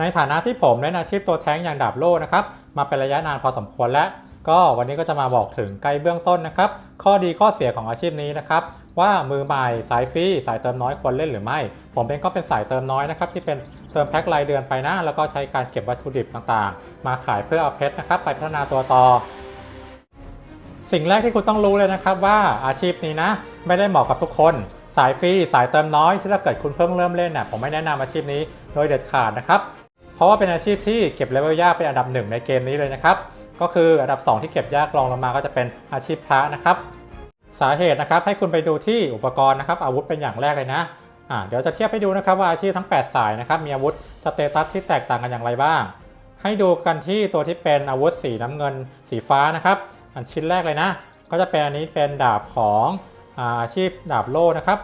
ในฐานะที่ผมเล่นอาชีพตัวแท้งอย่างดาบโล่นะครับมาเป็นระยะนานพอสมควรแล้ว ก็วันนี้ก็จะมาบอกถึงไกด์เบื้องต้นนะครับข้อดีข้อเสียของอาชีพนี้นะครับว่ามือใหม่สายฟรีสายเติมน้อยควรเล่นหรือไม่ ผมเองก็เป็นสายเติมน้อยนะครับที่เป็นเติมแพ็ครายเดือนไปนะ แล้วก็ใช้การเก็บวัตถุดิบต่างๆ มาขายเพื่อเอาเพชรนะครับไปพัฒนาตัวต่อสิ่งแรกที่คุณต้องรู้เลยนะครับว่าอาชีพนี้นะ ไม่ได้เหมาะกับทุกคน สายฟรีสายเติมน้อยที่ถ้าเกิดคุณเพิ่งเริ่มเล่นน่ะผมไม่แนะนำอาชีพนี้โดยเด็ดขาดนะครับ ราะว่าเป็นอาชีพที่เก็บเลเวลยากเป็นอันดับหนึ่งในเกมนี้เลยนะครับ ก็คืออันดับ 2 ที่เก็บยากรองลงมาก็จะเป็นอาชีพพระนะครับ สาเหตุนะครับให้คุณไปดูที่อุปกรณ์นะครับอาวุธเป็นอย่างแรกเลยนะอ่าเดี๋ยวจะเทียบให้ดูนะครับว่าอาชีพทั้ง 8 สายนะครับมีอาวุธสเตตัสที่แตกต่างกันอย่างไรบ้าง ให้ดูกันที่ตัวที่เป็นอาวุธสีน้ำเงินสีฟ้านะครับ อันชิ้นแรกเลยนะ ก็จะเป็นอันนี้เป็นดาบของอาอาชีพดาบโล่นะครับ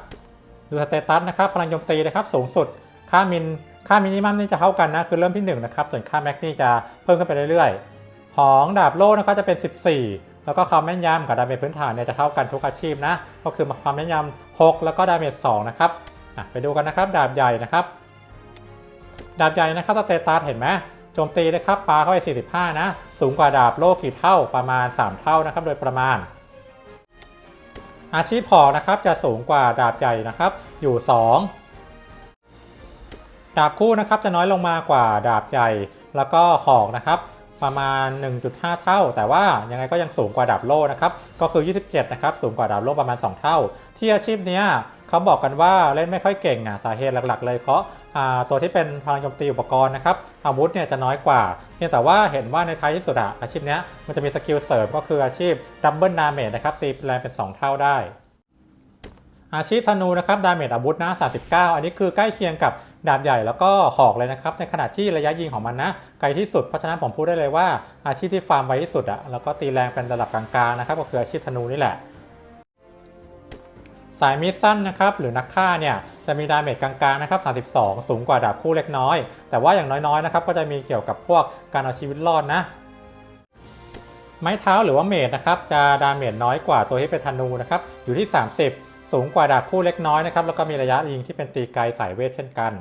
ดูสเตตัสนะครับพลังโจมตีนะครับสูงสุดค่ามิน ค่ามินิมัมนี่จะเท่ากันนะ คือเริ่มที่ 1 นะครับ ส่วนค่าแม็กนี่จะเพิ่มขึ้นไปเรื่อยๆ ของดาบโล่นะครับจะเป็น 14 แล้วก็ความแม่นยำกับดาเมจพื้นฐานเนี่ยจะเท่ากันทุกอาชีพนะ ก็คือความแม่นยำ6 แล้วก็ดาเมจ2นะครับไปดูกันนะครับดาบใหญ่นะครับ ดาบใหญ่นะครับสเตตัสเห็นไหมโจมตีนะครับปาเข้าไป 45 นะ สูงกว่าดาบโล่กี่เท่าประมาณ 3 เท่านะครับโดยประมาณอาชีพหอกนะครับจะสูงกว่าดาบใหญ่นะครับ อยู่ 2 ดาบคู่นะครับจะน้อยลงมากว่าดาบใหญ่แล้วก็หอกนะครับประมาณ 1.5 เท่า แต่ว่ายังไงก็ยังสูงกว่าดาบโล่นะครับ ก็คือ 27 นะครับ สูงกว่าดาบโล่ประมาณ 2 เท่า ที่อาชีพเนี้ยเขาบอกกันว่าเล่นไม่ค่อยเก่งอะสาเหตุหลักๆ เลยเพราะตัวที่เป็นพลังโจมตีอุปกรณ์นะครับอาวุธเนี่ยจะน้อยกว่าเพียงแต่ว่าเห็นว่าในท้ายที่สุดอะอาชีพนี้มันจะมีสกิลเสริมก็คืออาชีพดับเบิลดาเมจนะครับตีแรงเป็น 2 เท่าได้อาชีพธนูนะครับดาเมจอาวุธนะ39 อันนี้คือใกล้เคียงกับ ดาบใหญ่แล้วก็หอกเลยนะครับ ในขณะที่ระยะยิงของมันนะไกลที่สุดเพราะฉะนั้นผมพูดได้เลยว่า อาชีพที่ฟาร์มไวที่สุดอะแล้วก็ตีแรงเป็นระดับกลางๆนะครับก็คืออาชีพธนูนี่แหละ สายมีดสั้นนะครับหรือนักฆ่าเนี่ยจะมีดาเมจกลางๆนะครับ 32 สูงกว่าดาบคู่เล็กน้อย แต่ว่าอย่างน้อยๆนะครับก็จะมีเกี่ยวกับพวกการเอาชีวิตรอดนะ ไม้เท้าหรือว่าเมจนะครับจะดาเมจน้อยกว่าตัวที่เป็นธนูนะครับอยู่ที่ 30 สูงกว่าดาบคู่เล็กน้อยนะครับแล้วก็มีระยะยิงที่เป็นตีไกลสายเวทเช่นกัน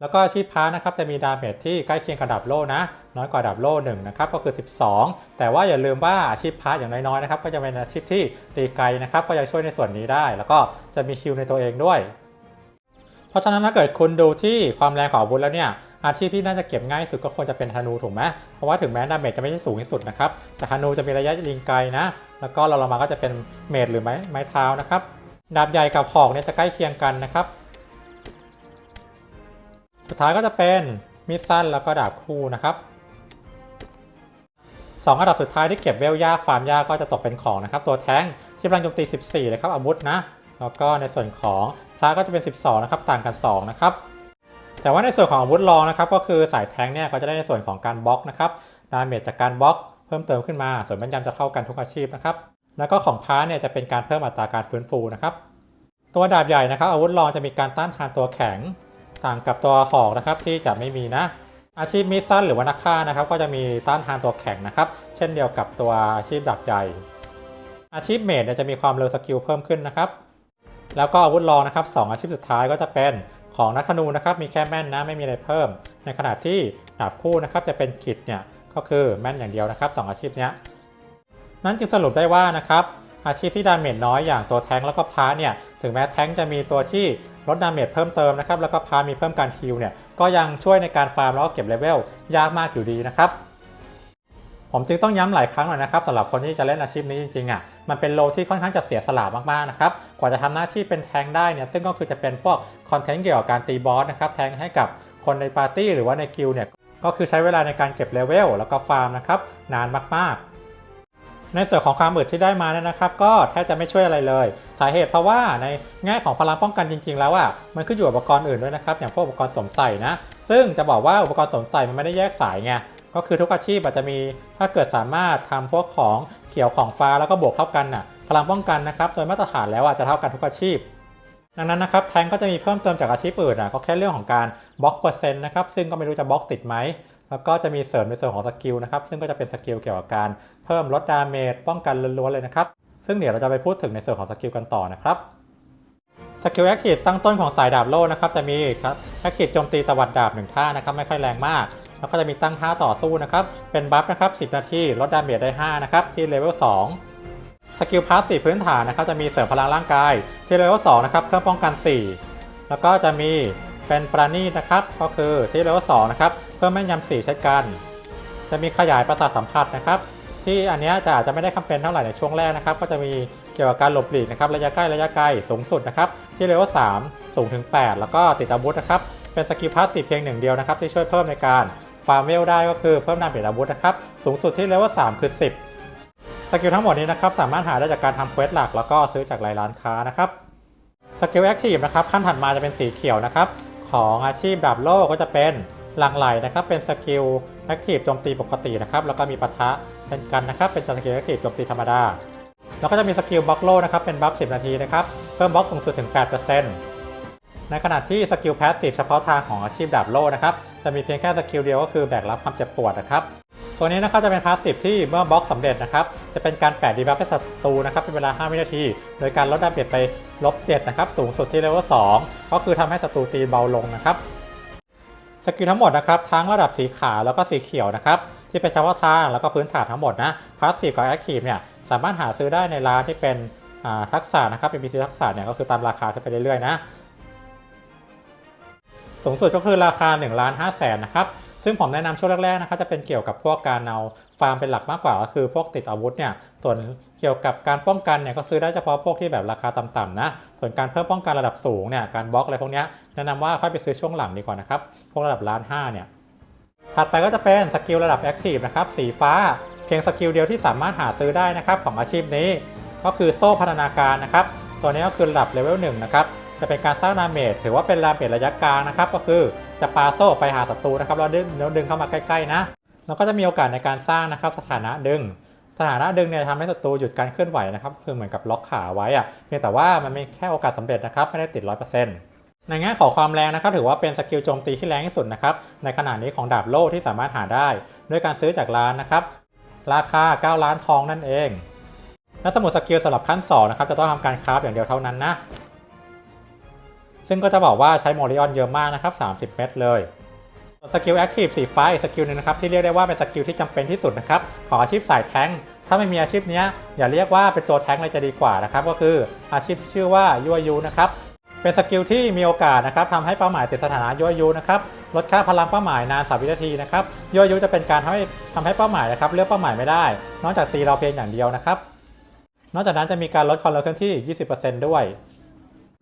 แล้วก็อาชีพพานะครับจะมีดาเมจที่ใกล้เคียงกับดาบโล่นะ น้อยกว่าดาบโล่หนึ่งนะครับก็คือ 12 แต่ว่าอย่าลืมว่าอาชีพพาอย่างน้อยๆนะครับก็จะเป็นอาชีพที่ตีไกลนะครับก็จะช่วยในส่วนนี้ได้ แล้วก็จะมีคิวในตัวเองด้วย เพราะฉะนั้นถ้าเกิดคุณดูที่ความแรงของอาวุธแล้วเนี่ยอาชีพที่น่าจะเก็บง่ายที่สุดก็ควรจะเป็นธนูถูกไหมเพราะว่าถึงแม้ดาเมจจะไม่ใช่สูงที่สุดนะครับแต่ธนูจะมีระยะยิงไกลนะ แล้วก็เราลงมาก็จะเป็นเมจหรือไม้ไม้เท้านะครับ ดาบใหญ่กับหอกเนี่ยจะใกล้เคียงกันนะครับ สุดท้ายก็จะเป็นมีดสั้นแล้วก็ดาบคู่นะครับสองอันดับสุดท้ายที่เก็บเวลยากฟาร์มยากก็จะตกเป็นของนะครับ ตัวแท้งที่พลังโจมตี 14 นะครับอาวุธนะ แล้วก็ในส่วนของพระก็จะเป็น 12 นะครับ ต่างกัน 2 นะครับ แต่ว่าในส่วนของอาวุธรองนะครับ ก็คือสายแท้งเนี่ยก็จะได้ในส่วนของการบล็อกนะครับดาเมจจากการบล็อกเพิ่มเติมขึ้นมา ส่วนแม่นยำจะเท่ากันทุกอาชีพนะครับ แล้วก็ของพระเนี่ยจะเป็นการเพิ่มอัตราการฟื้นฟูนะครับ ตัวดาบใหญ่นะครับ อาวุธรองจะมีการต้านทานตัวแข็ง ต่างกับตัวหอกนะครับที่จะไม่มีนะ อาชีพมีดสั้นหรือว่านักฆ่านะครับ ก็จะมีต้านทานตัวแข็งนะครับ เช่นเดียวกับตัวอาชีพดาบใหญ่ อาชีพเมจเนี่ยจะมีความเร็วสกิลเพิ่มขึ้นนะครับ แล้วก็อาวุธรองนะครับสองอาชีพสุดท้ายก็จะเป็นของนักธนูนะครับมีแค่แม่นนะไม่มีอะไรเพิ่ม ในขณะที่ดาบคู่นะครับจะเป็นกิจเนี่ยก็คือแม่นอย่างเดียวนะครับสองอาชีพเนี้ย นั้นจึงสรุปได้ว่านะครับอาชีพที่ดาเมจน้อยอย่างตัวแท้งแล้วก็พาเนี่ยถึงแม้แท้งจะมีตัวที่ลดดาเมจเพิ่มเติมนะครับแล้วก็พามีเพิ่มการฮิลเนี่ยก็ยังช่วยในการฟาร์มแล้วก็เก็บเลเวลยากมากอยู่ดีนะครับผมจึงต้องย้ำหลายครั้งเลยนะครับสำหรับคนที่จะเล่นอาชีพนี้จริงๆอะมันเป็นโลที่ค่อนข้างจะเสียสละมากๆนะครับกว่าจะทำหน้าที่เป็นแทงได้เนี่ยซึ่งก็คือจะเป็นพวกคอนเทนต์เกี่ยวกับการตีบอสนะครับแทงให้กับคนในปาร์ตี้หรือว่าในกิลเนี่ยก็คือใช้เวลาในการเก็บเลเวลแล้วก็ฟาร์มนะครับนานมากๆ ในส่วนของความอึดที่ได้มาเนี่ยนะครับ ก็แทบจะไม่ช่วยอะไรเลย สาเหตุเพราะว่าในแง่ของพลังป้องกันจริง ๆ แล้วอะมันขึ้นอยู่อุปกรณ์อื่นด้วยนะครับ อย่างพวกอุปกรณ์สวมใส่นะ ซึ่งจะบอกว่าอุปกรณ์สวมใส่มันไม่ได้แยกสายไงก็คือทุกอาชีพอาจจะมีถ้าเกิดสามารถทำพวกของเขียวของฟ้าแล้วก็บวกเท่ากันน่ะพลังป้องกันนะครับโดยมาตรฐานแล้วอาจจะเท่ากันทุกอาชีพดังนั้นนะครับแทงก็จะมีเพิ่มเติมจากอาชีพอื่นอะก็แค่เรื่องของการบล็อกเปอร์เซ็นต์นะครับซึ่งก็ไม่รู้จะบล็อกติดไหม แล้วก็จะมีเสริมในส่วนของสกิลนะครับ ซึ่งก็จะเป็นสกิลเกี่ยวกับการเพิ่มลดดาเมจป้องกันล้วนๆเลยนะครับ ซึ่งเดี๋ยวเราจะไปพูดถึงในส่วนของสกิลกันต่อนะครับสกิลแอคทีฟตั้งต้นของสายดาบโล่นะครับจะมีครับแอคทีฟโจมตีตวัดดาบหนึ่งท่านะครับไม่ค่อยแรงมาก แล้วก็จะมีตั้งท่าต่อสู้นะครับเป็นบัฟนะครับ10 นาทีลดดาเมจได้ 5 นะครับที่เลเวล2สกิลพาสซีพื้นฐานนะครับจะมีเสริมพลังร่างกายที่เลเวล2นะครับเพิ่มป้องกัน 4 แล้วก็จะมีเป็นปราณีนะครับก็คือที่เลเวล2นะครับ เพิ่มแม่นยำ4เช่นกัน จะมีขยายประสาทสัมผัสนะครับ ที่อันนี้จะอาจจะไม่ได้คำเป็นเท่าไหร่ในช่วงแรกนะครับ ก็จะมีเกี่ยวกับการหลบหลีกนะครับระยะใกล้ระยะไกลสูงสุดนะครับที่เลเวล3สูงถึง 8 แล้วก็ติดอาวุธนะครับเป็นสกิลพาสซีฟเพียงหนึ่งเดียวนะครับที่ช่วยเพิ่มในการฟาร์มเวลได้ก็คือเพิ่มดาเมจอาวุธนะครับสูงสุดที่เลเวล3คือ 10 สกิลทั้งหมดนี้นะครับสามารถหาได้จากการทำเควสหลัก แล้วก็ซื้อจากรายร้านค้านะครับสกิลแอคทีฟนะครับขั้นถัดมาจะเป็นสีเขียวนะครับของอาชีพดาบโล่ก็จะเป็น หลังไหลนะครับเป็นสกิลแอคทีฟโจมตีปกตินะครับแล้วก็มีปะทะเป็นกันนะครับเป็นสกิลแอคทีฟโจมตีธรรมดา แล้วก็จะมีสกิลบล็อกโล่นะครับเป็นบัฟ10 นาทีนะครับเพิ่มบล็อกสูงสุดถึง 8%ในขณะที่สกิลแพสซีฟเฉพาะทางของอาชีพดาบโล่นะครับจะมีเพียงแค่สกิลเดียวก็คือแบกรับความเจ็บปวดนะครับตัวนี้นะครับจะเป็นพาสซีฟที่เมื่อบล็อกสำเร็จนะครับจะเป็นการแปะดีบัฟให้ศัตรูนะครับเป็นเวลา 5 วินาที โดยการลดดาเมจไปลบ7นะครับสูงสุดที่เลเวล2ก็คือทำให้ศัตรูตีเบาลงนะครับ สกิลทั้งหมดนะครับทั้งระดับสีขาวแล้วก็สีเขียวนะครับที่เป็นเฉพาะทางแล้วก็พื้นฐานทั้งหมดนะพาสซีฟกับแอคทีฟเนี่ยสามารถหาซื้อได้ในร้านที่เป็นทักษะนะครับเป็น PC ทักษะเนี่ยก็คือตามราคาขึ้นไปเรื่อยๆนะสูงสุดก็คือราคา1ล้าน5แสนนะครับซึ่งผมแนะนำช่วงแรกๆนะครับจะเป็นเกี่ยวกับพวกการเอาฟาร์มเป็นหลักมากกว่าก็คือพวกติดอาวุธเนี่ย ส่วนเกี่ยวกับการป้องกันเนี่ยก็ซื้อได้เฉพาะพวกที่แบบราคาต่ำๆนะ ส่วนการเพิ่มป้องกันระดับสูงเนี่ยการบล็อกอะไรพวกนี้แนะนำว่าค่อยไปซื้อช่วงหลังดีกว่านะครับพวกระดับล้านห้าเนี่ยถัดไปก็จะเป็นสกิลระดับแอคทีฟนะครับสีฟ้าเพียงสกิลเดียวที่สามารถหาซื้อได้นะครับของอาชีพนี้ก็คือโซ่พัฒนาการนะครับตัวนี้ก็คือระดับเลเวล1นะครับจะเป็นการสร้างดาเมจถือว่าเป็นดาเมจระยะกลางนะครับก็คือจะปาโซ่ไปหาศัตรูนะครับแล้วดึงแล้วดึงเข้ามาใกล้ๆนะแล้วก็จะมีโอกาสในการสร้างนะครับสถานะดึง สถานะดึงเนี่ยทำให้ศัตรูหยุดการเคลื่อนไหวนะครับคือเหมือนกับล็อกขาไว้อะเพียงแต่ว่ามันไมีแค่โอกาสสำเร็จนะครับไม่ได้ติด100%ในแง่ของความแรงนะครับถือว่าเป็นสกิลโจมตีที่แรงที่สุดนะครับในขณะนี้ของดาบโล่ที่สามารถหาได้ ด้วยการซื้อจากร้านนะครับราคา 9 ล้านทองนั่นเอง และสมุดสกิลสำหรับขั้น2นะครับจะต้องทำการคราฟอย่างเดียวเท่านั้นนะซึ่งก็จะบอกว่าใช้โมริออนเยอะมากนะครับ 30 เม็ดเลย สกิลแอคทีฟสีฟ้าอีกสกิลหนึงนะครับที่เรียกได้ว่าเป็นสกิลที่จำเป็นที่สุดนะครับของอาชีพสายแท้งถ้าไม่มีอาชีพนี้อย่าเรียกว่าเป็นตัวแท้งเลยจะดีกว่านะครับก็คืออาชีพที่ชื่อว่ายัวยูนะครับเป็นสกิลที่มีโอกาสนะครับทำให้เป้าหมายติดสถานะยั่วยุนะครับลดค่าพลังเป้าหมายนาน3วินาทีนะครับยั่วยุจะเป็นการทำให้ทำให้เป้าหมายนะครับเลือกเป้าหมายไม่ได้ นอกจากตีเราเพียงอย่างเดียวนะครับนอกจากนั้นจะมีการลดความเร็วเคลื่อนที่ 20%ด้วย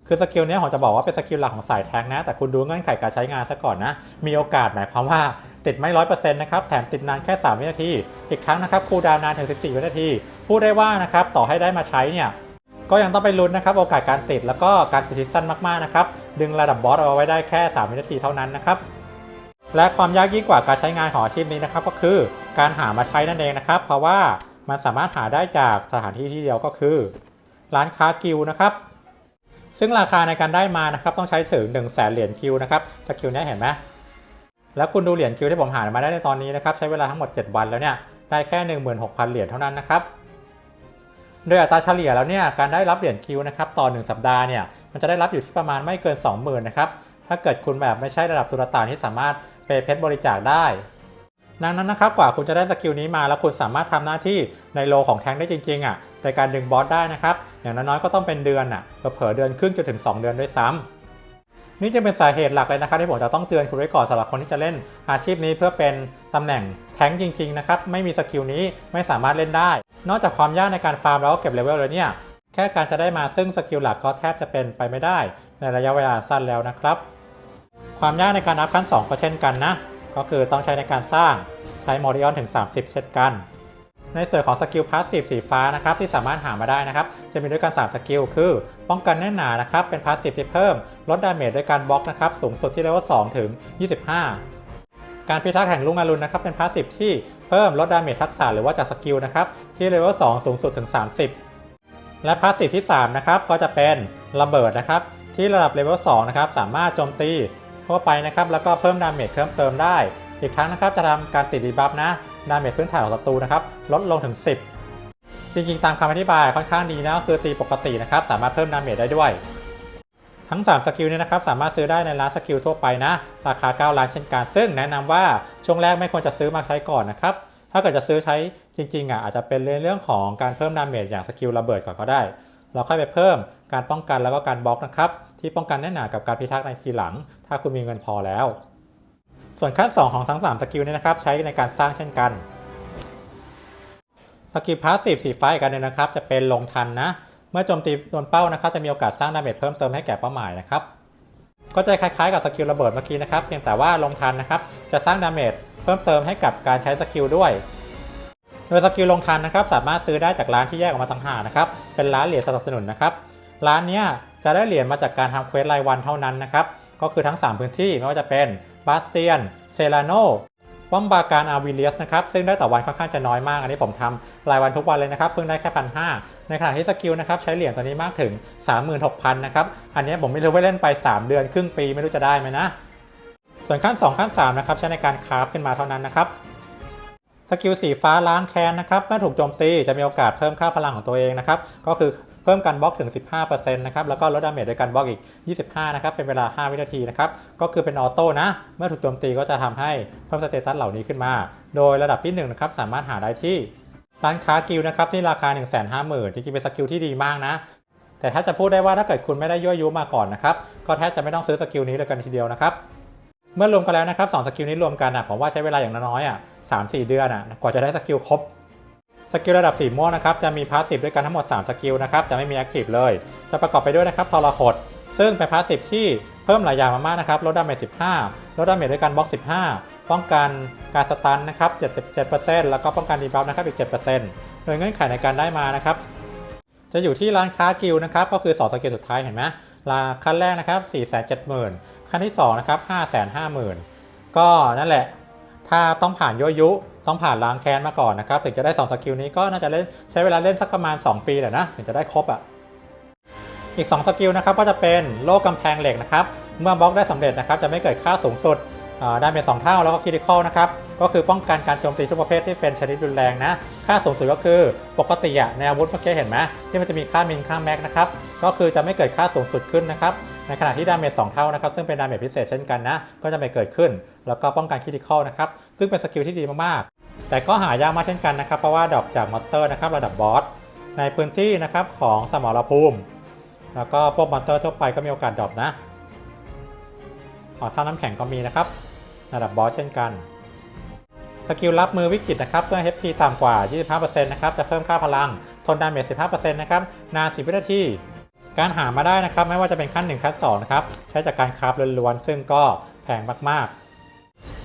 คือสกิลนี้ผมจะบอกว่าเป็นสกิลหลักของสายแทงค์นะ แต่คุณดูเงื่อนไขการใช้งานซะก่อนนะ มีโอกาสหมายความว่าติดไม่ร้อยเปอร์เซ็นต์นะครับ แถมติดนานแค่ 3 วินาที อีกครั้งนะครับคูดาวนานถึง 14 วินาที พูดได้ว่านะครับ ต่อให้ได้มาใช้เนี่ย ก็ยังต้องไปลุ้นนะครับ โอกาสการติดแล้วก็การติดที่สั้นมากๆนะครับ ดึงระดับบอสเอาไว้ได้แค่ 3 วินาทีเท่านั้นนะครับ และความยากยิ่งกว่าการใช้งานของอาชีพนี้นะครับ ก็คือการหามาใช้นั่นเองนะครับ เพราะว่ามันสามารถหาได้จากสถานที่ที่เดียวก็คือ ร้านค้ากิลนะครับ ซึ่งราคาในการได้มานะครับต้องใช้ถึง1 0 0 0 0แสนเหรียญกิลด์นะครับสกิลเนี้ยเห็นไหมแล้วคุณดูเหรียญกิลด์ที่ผมหามาได้ในตอนนี้นะครับใช้เวลาทั้งหมด 7 วันแล้วเนี่ยได้แค่ 16,000 เหรียญเท่านั้นนะครับโดยอัตราเฉลี่ยแล้วเนี่ยการได้รับเหรียญคิวนะครับต่อ 1 สัปดาห์เนี่ยมันจะได้รับอยู่ที่ประมาณไม่เกิน 20,000นะครับถ้าเกิดคุณแบบไม่ใช่ระดับสุลต่านที่สามารถเปเพชรบริจาคได้ ดังนั้นนะครับกว่าคุณจะได้สกิลนี้มาแล้วคุณสามารถทำหน้าที่ในโลของแทงได้จริงๆอะในการดึงบอสได้นะครับ อย่างน้อยๆก็ต้องเป็นเดือนอะเผลอเดือนครึ่งจนถึง 2 เดือนด้วยซ้ำนี่จะเป็นสาเหตุหลักเลยนะครับที่ผมจะต้องเตือนคุณไว้ก่อนสำหรับคนที่จะเล่นอาชีพนี้เพื่อเป็นตำแหน่งแทงจริงๆนะครับไม่มีสกิลนี้ไม่สามารถเล่นได้ นอกจากความยากในการฟาร์มแล้วก็เก็บเลเวลแล้วเนี่ยแค่การจะได้มาซึ่งสกิลหลักก็แทบจะเป็นไปไม่ได้ ในระยะเวลาสั้นแล้วนะครับ ความยากในการอัพขั้น 2 ก็เช่นกันนะ ก็คือต้องใช้ในการสร้างใช้มอริออนถึง 30 เช่นกัน ในส่วนของสกิลพาสซีฟสีฟ้านะครับที่สามารถหามาได้นะครับ จะมีด้วยกัน 3 สกิลคือ ป้องกันแน่นหนานะครับ เป็นพาสซีฟที่เพิ่ม ลดดาเมจด้วยการบล็อกนะครับ สูงสุดที่เลเวล2ถึง 25 การพิทักษ์แห่งลุงอรุณนะครับ เป็นพาสซีฟที่เพิ่มลดดาเมจทักษะหรือว่าจากสกิลนะครับที่เลเวล2สูงสุดถึง 30 และพาสซีฟที่3นะครับก็จะเป็นระเบิดนะครับที่ระดับเลเวล2นะครับสามารถโจมตี ทั่วไปนะครับแล้วก็เพิ่มดาเมจเพิ่มเติมได้ อีกครั้งนะครับจะทำการติดดีบัฟนะดาเมจพื้นฐานของศัตรูนะครับลดลงถึง 10 จริงๆ ตามคำอธิบายค่อนข้างดีนะก็คือตีปกตินะครับสามารถเพิ่มดาเมจได้ด้วย ทั้ง 3 สกิลนี้นะครับสามารถซื้อได้ในร้านสกิลทั่วไปนะ ราคา 9 ล้านเช่นกัน ซึ่งแนะนำว่าช่วงแรกไม่ควรจะซื้อมาใช้ก่อนนะครับถ้าเกิดจะซื้อใช้จริงๆอะอาจจะเป็นเรื่องของการเพิ่มดาเมจอย่างสกิลระเบิดก่อนก็ได้ เราค่อยไปเพิ่มการป้องกันแล้วก็การบล็อกนะครับที่ป้องกันแน่นหนากับการพิทักษ์ในทีหลัง ถ้าคุณมีเงินพอแล้ว ส่วนขั้น 2 ของทั้ง 3 สกิลนี้นะครับ ใช้ในการสร้างเช่นกัน สกิลพาสซีฟสีฟ้าอีกอันนึงนะครับ จะเป็นลงทันนะ เมื่อโจมตีโดนเป้านะครับ จะมีโอกาสสร้างดาเมจเพิ่มเติมให้แก่เป้าหมายนะครับ ก็จะคล้ายๆกับสกิลระเบิดเมื่อกี้นะครับ เพียงแต่ว่าลงทันนะครับ จะสร้างดาเมจเพิ่มเติมให้กับการใช้สกิลด้วยโดยสกิลลงทันนะครับสามารถซื้อได้จากร้านที่แยกออกมาต่างหากนะครับ เป็นร้านเหรียญสนับสนุนนะครับ ร้านเนี้ยจะได้เหรียญมาจากการทำเควสรายวันเท่านั้นนะครับ ก็คือทั้ง 3 พื้นที่ไม่ว่าจะเป็นบาสเตียน เซลาโนป้อมบาการอาวิเลียสนะครับ ซึ่งได้ต่อวันค่อนข้างจะน้อยมาก อันนี้ผมทำรายวันทุกวันเลยนะครับ เพิ่งได้แค่พันห้าในขณะที่สกิลนะครับใช้เหรียญตัวนี้มากถึง 36,000 นะครับ อันนี้ผมไม่รู้ว่าเล่นไป 3 เดือนครึ่งปีไม่รู้จะได้ไหมนะ ส่วนขั้น 2 ขั้น 3 นะครับ ใช้ในการคราฟขึ้นมาเท่านั้นนะครับสกิลสีฟ้าล้างแค้นนะครับเมื่อถูกโจมตีจะมีโอกาสเพิ่มค่าพลังของตัวเองนะครับ ก็คือ เพิ่มการบล็อกถึง 15%นะครับแล้วก็ลดดาเมจด้วยการบล็อกอีก 25 นะครับ เป็นเวลา 5 วินาทีนะครับ ก็คือเป็นออโต้นะ เมื่อถูกโจมตีก็จะทำให้เพิ่มสเตตัสเหล่านี้ขึ้นมา โดยระดับที่1นะครับสามารถหาได้ที่ร้านค้ากิลนะครับที่ราคา 150,000จริงๆเป็นสกิลที่ดีมากนะแต่ถ้าจะพูดได้ว่าถ้าเกิดคุณไม่ได้ยั่วยุมาก่อนนะครับก็แทบจะไม่ต้องซื้อสกิลนี้เลยกันทีเดียวนะครับเมื่อรวมกันแล้วนะครับสองสกิลนี้รวมกันอะผมว่าใช้เวลาอย่างน้อยอะสามสี่เดือนอะกว่าจะได้สกิลครบ สกิลระดับสีม่วงนะครับจะมีพาสซีฟด้วยกันทั้งหมด 3 สกิลนะครับจะไม่มีแอคทีฟเลย จะประกอบไปด้วยนะครับทรหด ซึ่งเป็นพาสซีฟที่เพิ่มหลายอย่างมากๆนะครับลดดาเมจ15ลดดาเมจด้วยการบล็อก 15 ป้องกันการสตันนะครับ77%แล้วก็ป้องกันดีบัฟนะครับอีก 7%โดยเงื่อนไขในการได้มานะครับจะอยู่ที่ร้านค้ากิลดนะครับก็คือ 2 สกิลสุดท้ายเห็นไหมราขั้นแรกนะครับ 470,000 ขั้นที่2นะครับ550,000 ก็นั่นแหละ ถ้าต้องผ่านยั่วยุ ต้องผ่านล้างแค้นมาก่อนนะครับถึงจะได้ 2 สกิลนี้ก็น่าจะเล่นใช้เวลาเล่นสักประมาณ 2 ปีแหละนะถึงจะได้ครบอะอีก 2 สกิลนะครับก็จะเป็นโล่กำแพงเหล็กนะครับเมื่อบล็อกได้สำเร็จนะครับจะไม่เกิดค่าสูงสุดอ่าได้เป็น 2 เท่าแล้วก็ค r ิ t ิคอลนะครับก็คือป้องกันการโจมตีทุกประเภทที่เป็นชนิดรุนแรงนะ ค่าสูงสุดก็คือปกติอะในอาวุธเมื่อกี้เห็นไหมที่มันจะมีค่ามินค่าแม็กนะครับก็คือจะไม่เกิดค่าสูงสุดขึ้นนะครับในขณะที่ดาเมจ2เท่านะครับซึ่งเป็นดาเมจพิเศษเช่นกันนะก็จะไม่เกิดขึ้น แล้วก็ป้องกันค r ิ t ิคอลนะครับซึ่งเป็นสกิลที่ดีมาก แต่ก็หายากมากเช่นกันนะครับ เพราะว่าดรอปจากมอนสเตอร์นะครับระดับบอสในพื้นที่นะครับของสมรภูมิ แล้วก็พวกมอนสเตอร์ทั่วไปก็มีโอกาสดรอปนะออท่าน้ำแข็งก็มีนะครับ ระดับบอสเช่นกันสกิลรับมือวิกฤตนะครับเพื่อ HP ต่ำกว่า 25%นะครับจะเพิ่มค่าพลังทนดาเมจ 15%นะครับนาน 10 วินาทีการหามาได้นะครับ ไม่ว่าจะเป็นขั้น 1 ขั้น2นะครับใช้จากการคราฟล้วนๆซึ่งก็แพงมากๆ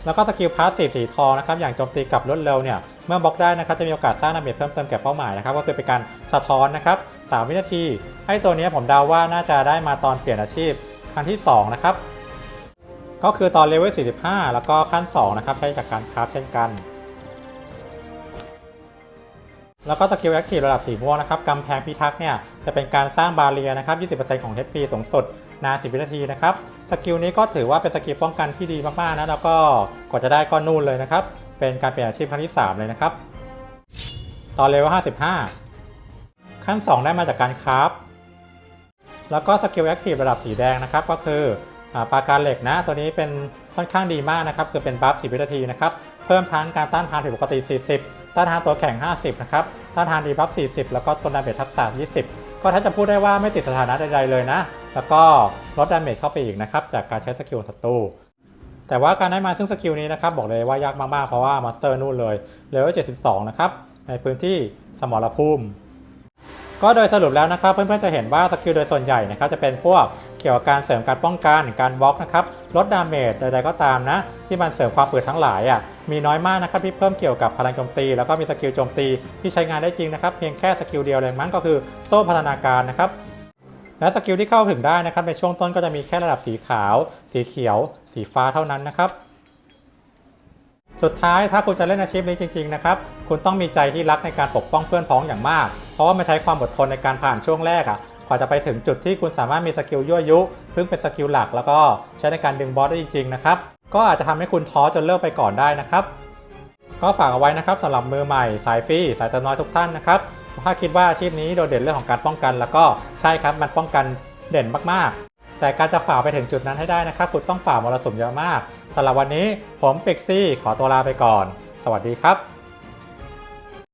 แล้วก็สกิลพาสซีฟสีทองนะครับอย่างโจมตีกับรวดเร็วเนี่ยเมื่อบล็อกได้นะครับจะมีโอกาสสร้างดาเมจเพิ่มเติมแก่เป้าหมายนะครับก็คือเป็นการสะท้อนนะครับ3วินาทีให้ตัวนี้ผมเดาว่าน่าจะได้มาตอนเปลี่ยนอาชีพครั้งที่ 2 นะครับ ก็คือตอนเลเวล 45 แล้วก็ขั้น 2 นะครับ ใช้จากการคราฟเช่นกัน แล้วก็สกิลแอคทีฟระดับสีม่วงนะครับกำแพงพิทักษ์เนี่ย จะเป็นการสร้างบาเรียนะครับ 20%ของ HP สูงสุด นาน 10 วินาทีนะครับ สกิลนี้ก็ถือว่าเป็นสกิลป้องกันที่ดีมากๆนะ แล้วก็กว่าจะได้ก็นู่นเลยนะครับ เป็นการเปลี่ยนอาชีพครั้งที่ 3 เลยนะครับ ตอนเลเวล55 ขั้น 2 ได้มาจากการคราฟแล้วก็สกิลแอคทีฟระดับสีแดงนะครับ ก็คืออ่าปาการเหล็กนะ ตัวนี้เป็นค่อนข้างดีมากนะครับ คือเป็นบัฟ 10 วินาทีนะครับ เพิ่มทั้งการต้านทานผิดปกติ 40 ต้านทานตัวแข็ง50 นะครับ ต้านทานดีบัฟ 40 แล้วก็ต้นดาเมจทักษะ 20 ก็ถ้าจะพูดได้ว่าไม่ติดสถานะใดๆเลยนะ แล้วก็ลดดาเมจเข้าไปอีกนะครับจากการใช้สกิลศัตรูแต่ว่าการได้มาซึ่งสกิลนี้นะครับบอกเลยว่ายากมากๆ เพราะว่ามาสเตอร์นู่นเลยเลเวล72 นะครับ ในพื้นที่สมรภูมิ ก็โดยสรุปแล้วนะครับ เพื่อนๆจะเห็นว่าสกิลโดยส่วนใหญ่นะครับจะเป็นพวกเกี่ยวกับการเสริมการป้องกันการบล็อกนะครับลดดาเมจใดๆก็ตามนะ ที่มันเสริมความเปืดทั้งหลายอะมีน้อยมากนะครับที่เพิ่มเกี่ยวกับพลังโจมตี แล้วก็มีสกิลโจมตีที่ใช้งานได้จริงนะครับเพียงแค่สกิลเดียวเลยมั้งก็คือโซ่พัฒนาการนะครับ และสกิลที่เข้าถึงได้นะครับในช่วงต้นก็จะมีแค่ระดับสีขาว สีเขียว สีฟ้าเท่านั้นนะครับสุดท้ายถ้าคุณจะเล่นอาชีพนี้จริงๆนะครับคุณต้องมีใจที่รักในการปกป้องเพื่อนพ้องอย่างมาก เพราะว่ามันใช้ความอดทนในการผ่านช่วงแรกอะ่ะกว่าจะไปถึงจุดที่คุณสามารถมีสกิลยั่วยุซึ่งเป็นสกิลหลักแล้วก็ใช้ในการดึงบอสได้จริงๆนะครับก็อาจจะทำให้คุณท้อจนเลิกไปก่อนได้นะครับ ก็ฝากเอาไว้นะครับสำหรับมือใหม่สายฟรีสายเติมน้อยทุกท่านนะครับ ถ้าคิดว่าอาชีพนี้โดดเด่นเรื่องของการป้องกัน แล้วก็ใช่ครับมันป้องกันเด่นมากๆ แต่การจะฝ่าไปถึงจุดนั้นให้ได้นะครับคุณต้องฝ่ามรสุมเยอะมากสำหรับวันนี้ผมปิกซี่ขอตัวลาไปก่อน สวัสดีครับ